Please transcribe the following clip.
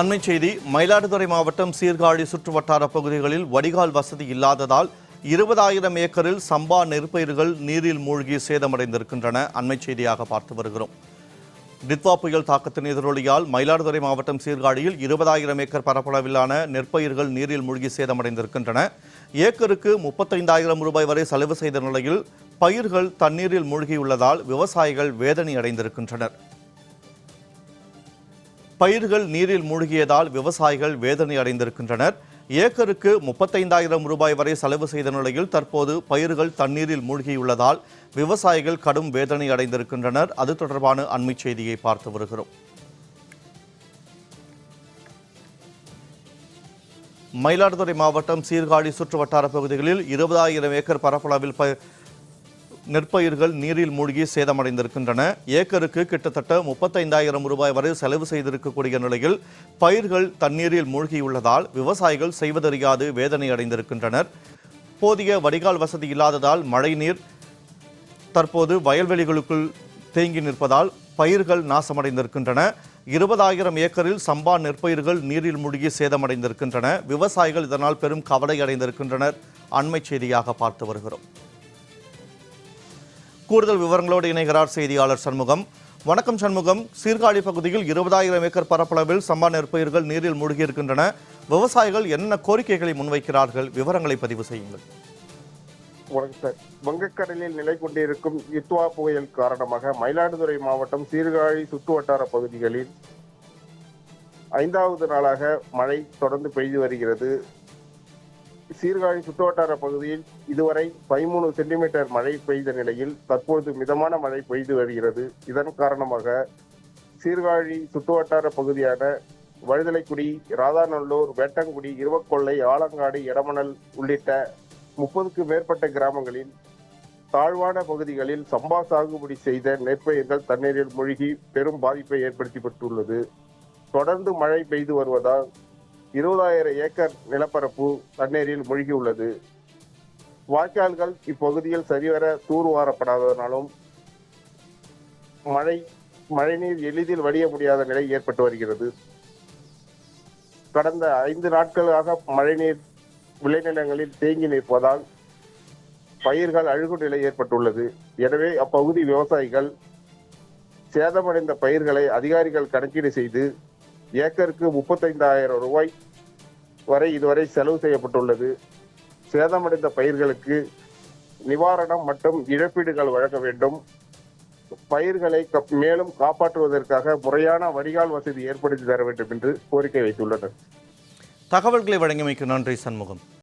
அண்மை செய்தி மயிலாடுதுறை மாவட்டம் சீர்காழி சுற்றுவட்டார பகுதிகளில் வடிகால் வசதி இல்லாததால் இருபதாயிரம் ஏக்கரில் சம்பா நெற்பயிர்கள் நீரில் மூழ்கி சேதமடைந்திருக்கின்றன. அண்மை செய்தியாக பார்த்து வருகிறோம். டித்வா புயல் தாக்கத்தின் எதிரொலியால் மயிலாடுதுறை மாவட்டம் சீர்காழியில் இருபதாயிரம் ஏக்கர் பரப்பளவிலான நெற்பயிர்கள் நீரில் மூழ்கி சேதமடைந்திருக்கின்றன. ஏக்கருக்கு முப்பத்தைந்தாயிரம் ரூபாய் வரை செலவு செய்த நிலையில் பயிர்கள் தண்ணீரில் மூழ்கியுள்ளதால் விவசாயிகள் வேதனை அடைந்திருக்கின்றனர். பயிர்கள் நீரில் மூழ்கியதால் விவசாயிகள் வேதனை அடைந்திருக்கின்றனர். ஏக்கருக்கு முப்பத்தைந்தாயிரம் ரூபாய் வரை செலவு செய்த நிலையில் தற்போது பயிர்கள் தண்ணீரில் மூழ்கியுள்ளதால் விவசாயிகள் கடும் வேதனை அடைந்திருக்கின்றனர். அது தொடர்பான அண்மை செய்தியை பார்த்து வருகிறோம். மயிலாடுதுறை மாவட்டம் சீர்காழி சுற்று வட்டார பகுதிகளில் இருபதாயிரம் ஏக்கர் பரப்பளவில் ப நெற்பயிர்கள் நீரில் மூழ்கி சேதமடைந்திருக்கின்றன. ஏக்கருக்கு கிட்டத்தட்ட முப்பத்தைந்தாயிரம் ரூபாய் வரை செலவு செய்திருக்கக்கூடிய நிலையில் பயிர்கள் தண்ணீரில் மூழ்கியுள்ளதால் விவசாயிகள் செய்வதறியாது வேதனை அடைந்திருக்கின்றனர் போதிய வடிகால் வசதி இல்லாததால் மழைநீர் தற்போது வயல்வெளிகளுக்குள் தேங்கி நிற்பதால் பயிர்கள் நாசமடைந்திருக்கின்றன. இருபதாயிரம் ஏக்கரில் சம்பா நெற்பயிர்கள் நீரில் மூழ்கி சேதமடைந்திருக்கின்றன. விவசாயிகள் இதனால் பெரும் கவலை அடைந்திருக்கின்றனர் அண்மை செய்தியாக பார்த்து வருகிறோம். கூடுதல் விவரங்களோடு இணைகிறார் செய்தியாளர் சண்முகம். வணக்கம் சண்முகம். சீர்காழி பகுதியில் இருபதாயிரம் ஏக்கர் பரப்பளவில் சம்பா நெற்பயிர்கள் நீரில் மூழ்கியிருக்கின்றன. விவசாயிகள் என்ன கோரிக்கைகளை முன்வைக்கிறார்கள்? விவரங்களை பதிவு செய்யுங்கள். வணக்கம் வங்கக்கடலில் நிலை கொண்டிருக்கும் இத்வா புயல் காரணமாக மயிலாடுதுறை மாவட்டம் சீர்காழி சுற்றுவட்டார பகுதிகளில் ஐந்தாவது நாளாக மழை தொடர்ந்து பெய்து வருகிறது. சீர்காழி சுற்றுவட்டார பகுதியில் இதுவரை பதிமூணு சென்டிமீட்டர் மழை பெய்த நிலையில் தற்போது மிதமான மழை பெய்து வருகிறது. இதன் காரணமாக சீர்காழி சுற்றுவட்டார பகுதியான வழுதலைக்குடி ராதாநல்லூர் வேட்டங்குடி இருவக்கொள்ளை ஆலங்காடு எடமணல் உள்ளிட்ட முப்பதுக்கு மேற்பட்ட கிராமங்களில் தாழ்வான பகுதிகளில் சம்பா சாகுபடி செய்த நெற்பயிர்கள் தண்ணீரில் மூழ்கி பெரும் பாதிப்பை ஏற்படுத்தப்பட்டுள்ளது. தொடர்ந்து மழை பெய்து வருவதால் இருபதாயிரம் ஏக்கர் நிலப்பரப்பு தண்ணீரில் மூழ்கியுள்ளது. வாய்க்கால்கள் இப்பகுதியில் சரிவர தூர்வாரப்படாததனாலும் மழை மழைநீர் எளிதில் வடிய முடியாத நிலை ஏற்பட்டு வருகிறது. கடந்த ஐந்து நாட்களாக மழைநீர் விளைநிலங்களில் தேங்கி நிற்பதால் பயிர்கள் அழுகு நிலை ஏற்பட்டுள்ளது. எனவே அப்பகுதி விவசாயிகள் சேதமடைந்த பயிர்களை அதிகாரிகள் கணக்கீடு செய்து ஏக்கருக்கு முப்பத்தைந்தாயிரம் ரூபாய் வரை இதுவரை செலவு செய்யப்பட்டுள்ளது. சேதமடைந்த பயிர்களுக்கு நிவாரணம் மற்றும் இழப்பீடுகள் வழங்க வேண்டும். பயிர்களை மேலும் காப்பாற்றுவதற்காக முறையான வடிகால் வசதி ஏற்படுத்தி தர வேண்டும் என்று கோரிக்கை வைத்துள்ளனர். தகவல்களை வழங்கியமைக்கு நன்றி சண்முகம்.